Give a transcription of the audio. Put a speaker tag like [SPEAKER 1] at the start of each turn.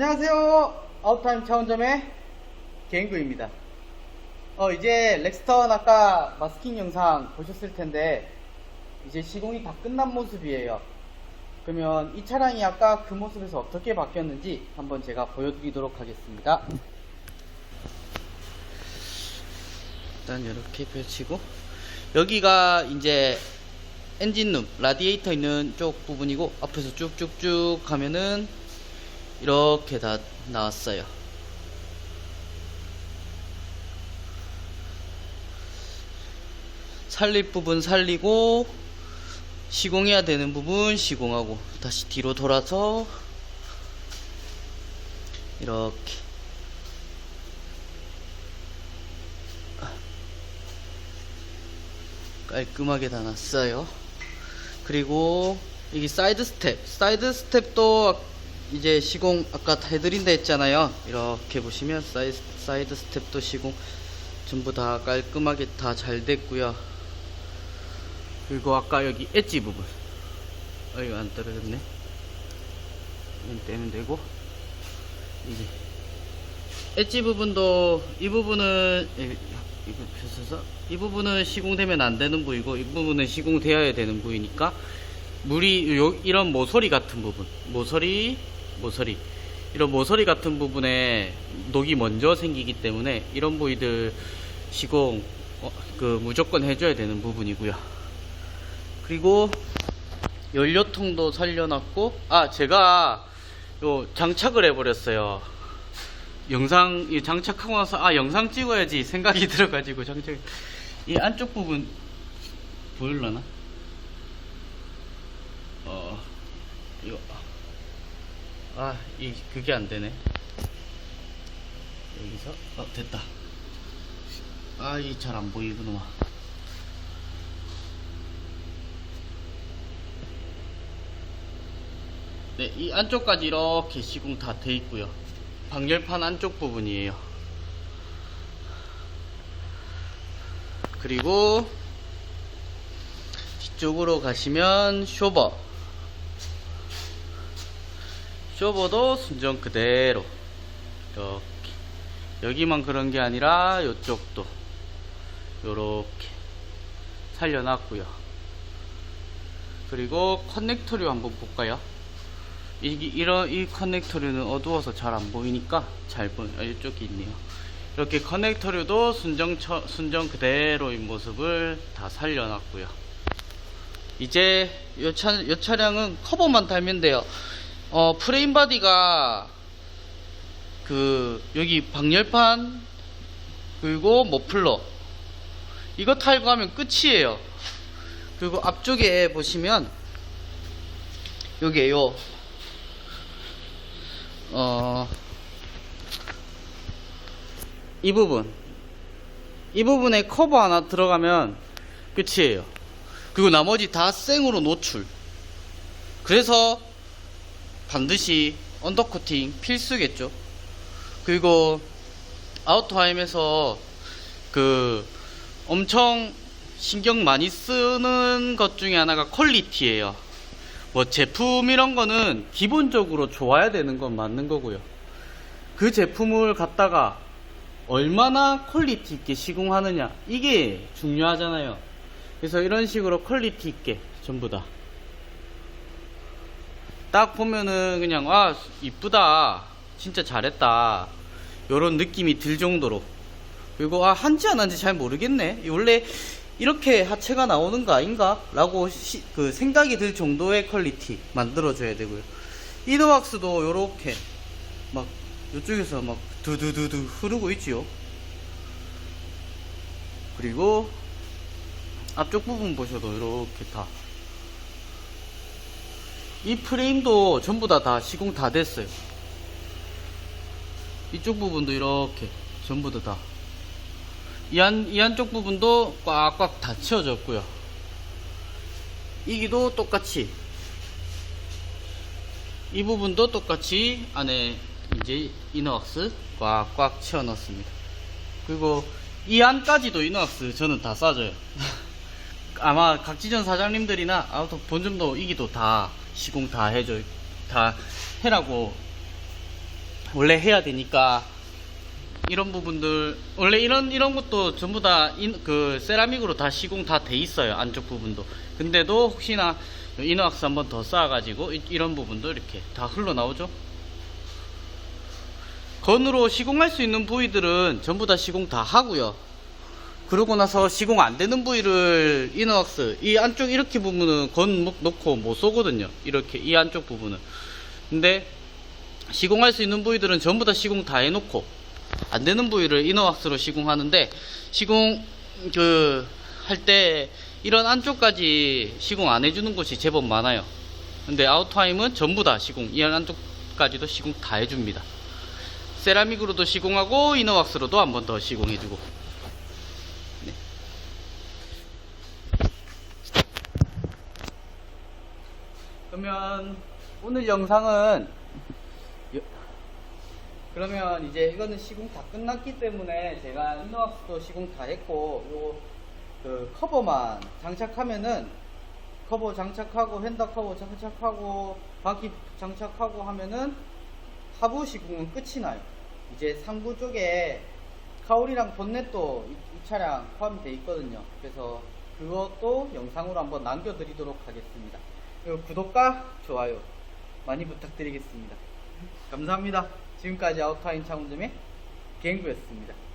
[SPEAKER 1] 안녕하세요. 아웃타임 차원점의 개인구입니다. 어, 이제 렉스턴 아까 마스킹 영상 보셨을 텐데, 이제 시공이 다 끝난 모습이에요. 그러면 이 차량이 아까 그 모습에서 어떻게 바뀌었는지 한번 제가 보여드리도록 하겠습니다. 일단 이렇게 펼치고, 여기가 이제 엔진룸, 라디에이터 있는 쪽 부분이고, 앞에서 쭉쭉쭉 가면은 이렇게 다 나왔어요. 살릴 부분 살리고 시공해야 되는 부분 시공하고 다시 뒤로 돌아서 이렇게 깔끔하게 다 놨어요. 그리고 여기 사이드 스텝 사이드 스텝도 이제 시공 아까 다 해드린다 했잖아요. 이렇게 보시면 사이드, 사이드 스텝도 시공 전부 다 깔끔하게 다 잘 됐고요. 그리고 아까 여기 엣지 부분. 어 이거 안 떨어졌네. 이건 떼면 되고. 이제 엣지 부분도 이 부분은 이- 이거 펴서서 이 부분은 시공되면 안 되는 부위고 이 부분은 시공되어야 되는 부위니까 물이 요, 이런 모서리 같은 부분. 모서리 모서리. 이런 모서리 같은 부분에 녹이 먼저 생기기 때문에 이런 부위들 시공 어, 그 무조건 해줘야 되는 부분이고요. 그리고 연료통도 살려놨고 아 제가 요 장착을 해버렸어요. 영상 이 장착하고 나서 아 영상 찍어야지 생각이 들어가지고 장착 이 안쪽 부분 보일라나? 어 이거 아 이 그게 안 되네 여기서 어 됐다 아 이 잘 안 보이구나 네, 이 안쪽까지 이렇게 시공 다 돼 있고요. 방열판 안쪽 부분이에요. 그리고 뒤쪽으로 가시면 쇼버. 쇼버도 순정 그대로 이렇게 여기만 그런 게 아니라 이쪽도 이렇게 살려놨고요. 그리고 커넥터류 한번 볼까요? 이, 이런, 이 커넥터류는 어두워서 잘 안 보이니까 잘 보여. 아, 이쪽에 있네요. 이렇게 커넥터류도 순정, 처, 순정 그대로인 모습을 다 살려놨고요. 이제 요, 차, 요 차량은 커버만 달면 돼요. 어, 프레임 바디가 그, 여기 방열판, 그리고 머플러. 이거 탈거 하면 끝이에요. 그리고 앞쪽에 보시면, 여기에요. 어, 이 부분. 이 부분에 커버 하나 들어가면 끝이에요. 그리고 나머지 다 생으로 노출. 그래서 반드시 언더코팅 필수겠죠. 그리고 아우토하임에서 그 엄청 신경 많이 쓰는 것 중에 하나가 퀄리티예요. 뭐 제품 이런 거는 기본적으로 좋아야 되는 건 맞는 거고요. 그 제품을 갖다가 얼마나 퀄리티 있게 시공하느냐 이게 중요하잖아요. 그래서 이런 식으로 퀄리티 있게 전부 다. 딱 보면은 그냥 아 이쁘다 진짜 잘했다 요런 느낌이 들 정도로 그리고 아 한지 안 한지 잘 모르겠네 원래 이렇게 하체가 나오는 거 아닌가? 라고 시- 그 생각이 들 정도의 퀄리티 만들어줘야 되고요. 이더왁스도 요렇게 막 이쪽에서 막 두두두두 흐르고 있지요. 그리고 앞쪽 부분 보셔도 이렇게 다. 이 프레임도 전부 다 다 시공 다 됐어요. 이쪽 부분도 이렇게 전부 다 다. 이, 안, 이 안쪽 부분도 꽉꽉 다 채워졌고요. 이기도 똑같이 이 부분도 똑같이 안에 이제 이너왁스 꽉꽉 채워 넣었습니다. 그리고 이 안까지도 이너왁스 저는 다 싸줘요. 아마 각지전 사장님들이나 아무튼 본점도 이기도 다 시공 다 해줘 다 해라고 원래 해야 되니까 이런 부분들 원래 이런 이런 것도 전부 다 그 세라믹으로 다 시공 다 돼 있어요 안쪽 부분도. 근데도 혹시나 이너왁스 한 번 더 쌓아가지고 이, 이런 부분도 이렇게 다 흘러나오죠? 건으로 시공할 수 있는 부위들은 전부 다 시공 다 하고요 그러고 나서 시공 안 되는 부위를 이너왁스 이 안쪽 이렇게 부분은 건 놓- 놓고 못 쏘거든요. 이렇게 이 안쪽 부분은. 근데 시공할 수 있는 부위들은 전부 다 시공 다 해놓고 안 되는 부위를 이너왁스로 시공하는데 시공 그 할 때 이런 안쪽까지 시공 안 해주는 곳이 제법 많아요. 근데 아웃타임은 전부 다 시공 이 안쪽까지도 시공 다 해줍니다. 세라믹으로도 시공하고 이너왁스로도 한 번 더 시공해주고 그러면 오늘 영상은 여- 그러면 이제 이거는 시공 다 끝났기 때문에 제가 이너왁스도 시공 다 했고 요 그 커버만 장착하면은 커버 장착하고 핸더 커버 장착하고 바퀴 장착하고 하면은 하부 시공은 끝이 나요. 이제 상부 쪽에 카울이랑 본넷도 이, 이 차량 포함되어 있거든요. 그래서 그것도 영상으로 한번 남겨드리도록 하겠습니다. 그리고 구독과 좋아요 많이 부탁드리겠습니다. 감사합니다. 지금까지 아웃타인 차운점의 개인구였습니다.